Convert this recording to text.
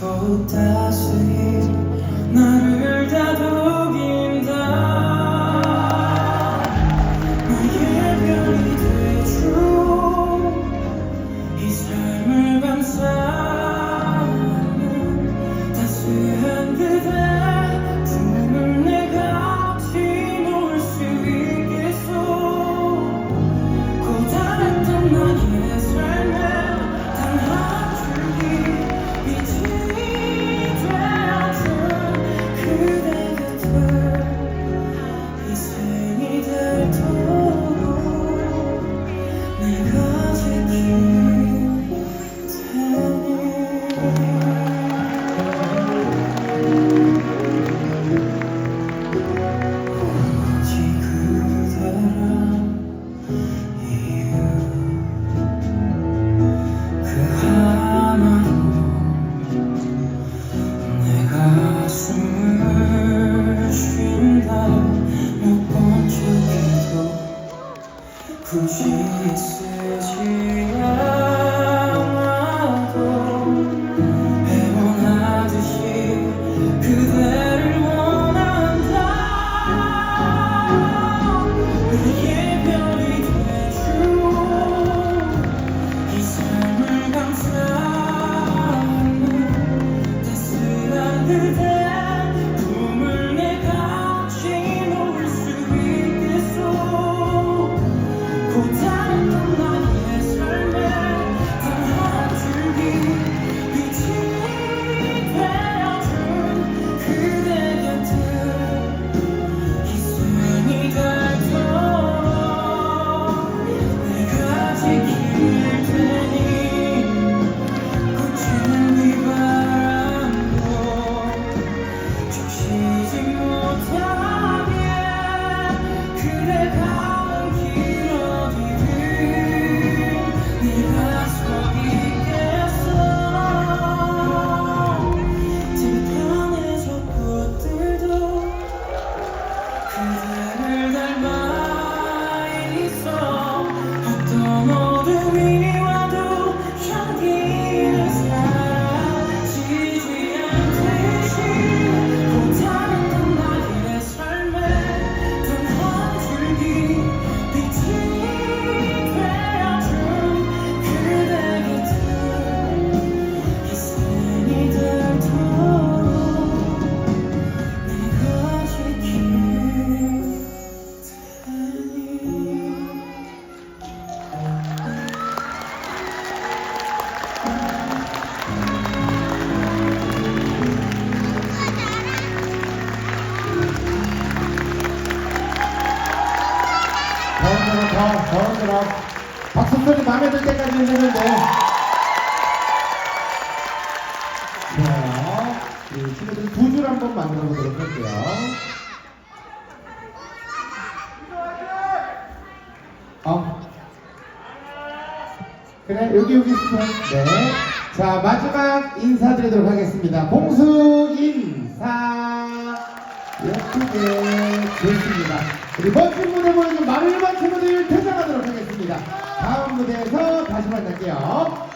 voltasse. 날몇번 죽이도 굳이 있을지 sing 더 흔들어, 더, 더 흔들어. 박수 소리 마음에 들 때까지 흔드는데. 좋아요. 우리 친구들 두줄 한번 만들어 보도록 할게요. 어. 그래, 여기, 여기 있어. 네. 자, 마지막 인사드리도록 하겠습니다. 공수 인사. 예쁘게 좋습니다. 우리 멋진 무대 보여준 마를만 친구들 퇴장하도록 하겠습니다. 다음 무대에서 다시 만날게요.